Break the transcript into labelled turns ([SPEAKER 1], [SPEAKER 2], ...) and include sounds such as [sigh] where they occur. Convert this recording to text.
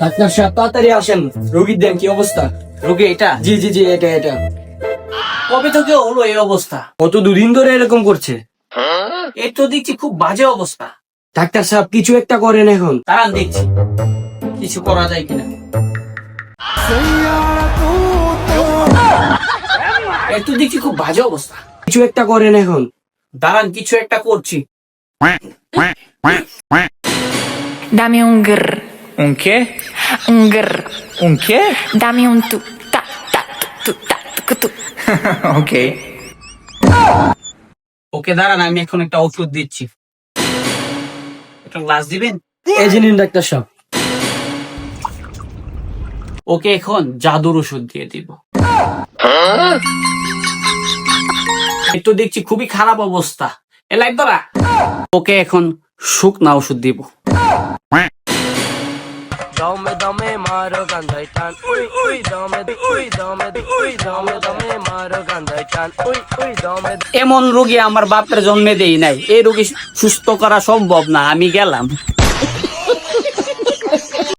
[SPEAKER 1] Doctor সাহেব তাড়াতাড়ি আসেন। রোগীর দেন কি অবস্থা?
[SPEAKER 2] রোগী এটা?
[SPEAKER 1] জি জি জি এটা এটা।
[SPEAKER 2] কবে থেকে হলো এই অবস্থা?
[SPEAKER 1] কত দুদিন ধরে এরকম করছে।
[SPEAKER 2] এই তো দেখছি খুব বাজে অবস্থা।
[SPEAKER 1] ডাক্তার সাহেব কিছু একটা করেন এখন।
[SPEAKER 2] দাঁড়ান দেখছি। কিছু করা যায় কিনা। [laughs] এই তো দেখছি খুব বাজে অবস্থা।
[SPEAKER 1] কিছু একটা করেন এখন।
[SPEAKER 2] দাঁড়ান কিছু একটা করছি।
[SPEAKER 3] Dame un grr,
[SPEAKER 4] Un qué?
[SPEAKER 3] un grr.
[SPEAKER 4] Un qué?
[SPEAKER 3] Dame un tu, ta, ta, tu, ta, tu, tu. [laughs]
[SPEAKER 4] ok.
[SPEAKER 2] ওকে দাঁড়ান আমি এখন একটা ওষুধ দিচ্ছি একটা গ্লাস দিবেন
[SPEAKER 1] এই যে নিন ডাক্তার সাহেব
[SPEAKER 2] ওকে এখন জাদুর ওষুধ দিয়ে দিব এই তো দেখছি খুবই খারাপ অবস্থা এ লাইট ধরা ওকে এখন শুকনা ওষুধ দিব
[SPEAKER 5] দমে দমে মারো গান্ধাই টান উই উই দমে উই দমে উই দমে দমে মারো গান্ধাই টান উই উই দমে।
[SPEAKER 2] এমন রোগী আমার বাপের জন্মে দেই নাই। এই রোগী সুস্থ করা সম্ভব না, আমি গেলাম।